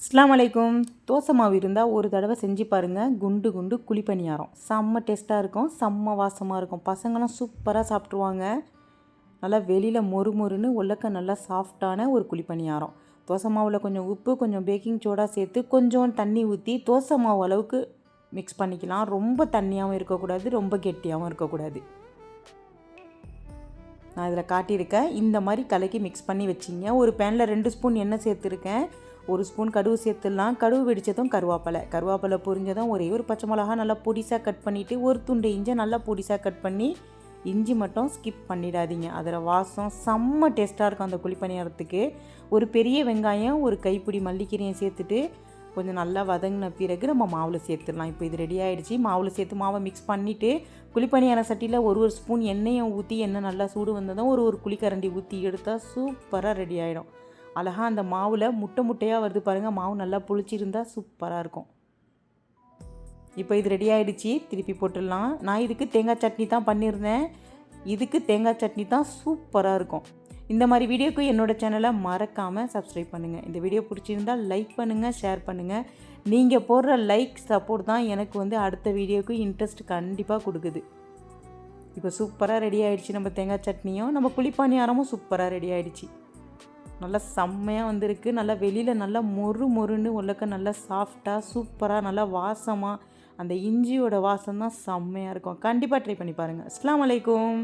அஸ்லாம் வலைக்கும். தோசை மாவு இருந்தால் ஒரு தடவை செஞ்சு பாருங்கள் குண்டு குண்டு குழிப்பணியாரம். செம்ம டேஸ்ட்டாக இருக்கும். செம்ம வாசமாக இருக்கும். பசங்களாம் சூப்பராக சாப்பிட்ருவாங்க நல்லா வெளியில் மொறு மொறுன்னு உள்ளக்க நல்லா சாஃப்டான ஒரு குழிப்பணியாரம். தோசை மாவில் கொஞ்சம் உப்பு கொஞ்சம் பேக்கிங் சோடா சேர்த்து கொஞ்சம் தண்ணி ஊற்றி தோசை மாவு அளவுக்கு மிக்ஸ் பண்ணிக்கலாம். ரொம்ப தண்ணியாகவும் இருக்கக்கூடாது ரொம்ப கெட்டியாகவும் இருக்கக்கூடாது. நான் இதில் காட்டியிருக்கேன். இந்த மாதிரி கலக்கி மிக்ஸ் பண்ணி வச்சிங்க. ஒரு பேனில் ரெண்டு ஸ்பூன் எண்ணெய் சேர்த்துருக்கேன். ஒரு ஸ்பூன் கடுகு சேர்த்துடலாம். கடுகு வெடித்ததும் கருவேப்பிலை. கருவேப்பிலை பொரிஞ்சதும் ஒரே ஒரு பச்சை மிளகா நல்லா பொடிசாக கட் பண்ணிவிட்டு ஒரு துண்டு இஞ்சி நல்லா பொடிசாக கட் பண்ணி இஞ்சி மட்டும் ஸ்கிப் பண்ணிடாதீங்க. அதில் வாசம் செம்ம டேஸ்ட்டாக இருக்கும் அந்த குழிப்பணியாரத்துக்கு ஒரு பெரிய வெங்காயம் ஒரு கைப்பிடி மல்லிக்கீரையும் சேர்த்துட்டு கொஞ்சம் நல்லா வதங்கின பிறகு நம்ம மாவில் சேர்த்துடலாம். இப்போ இது ரெடி ஆகிடுச்சி மாவில் சேர்த்து மாவை மிக்ஸ் பண்ணிவிட்டு குழிப்பணியார சட்டியில் ஒரு ஒரு ஸ்பூன் எண்ணெயை ஊற்றி எண்ணெய் நல்லா சூடு வந்ததும் ஒரு ஒரு குழிக்கரண்டி ஊற்றி எடுத்தால் சூப்பராக ரெடி ஆகிடும் அழகாக அந்த மாவில் முட்டை முட்டையாக வருது பாருங்கள் மாவு நல்லா புளிச்சிருந்தா சூப்பராக இருக்கும். இப்போ இது ரெடி ஆகிடுச்சி திருப்பி போட்டுடலாம். நான் இதுக்கு தேங்காய் சட்னி தான் பண்ணியிருந்தேன் இதுக்கு தேங்காய் சட்னி தான் சூப்பராக இருக்கும். இந்த மாதிரி வீடியோக்கு என்னோடய சேனலை மறக்காமல் சப்ஸ்கிரைப் பண்ணுங்கள் இந்த வீடியோ பிடிச்சிருந்தால் லைக் பண்ணுங்கள் ஷேர் பண்ணுங்கள் நீங்கள் போடுற லைக் சப்போர்ட் தான் எனக்கு வந்து அடுத்த வீடியோக்கு இன்ட்ரெஸ்ட் கண்டிப்பாக கொடுக்குது. இப்போ சூப்பராக ரெடி ஆகிடுச்சி நம்ம தேங்காய் சட்னியும். நம்ம குழிப்பானியாரமும் சூப்பராக ரெடி ஆகிடுச்சி நல்லா செம்மையாக வந்திருக்கு. நல்லா வெளியில் நல்லா மொறு மொறுன்னு உள்ளக்க நல்லா சாஃப்டாக சூப்பராக நல்லா வாசமாக அந்த இஞ்சியோட வாசம் தான் செம்மையாக இருக்கும். கண்டிப்பாக ட்ரை பண்ணி பாருங்கள் அஸ்லாம் வலைக்கும்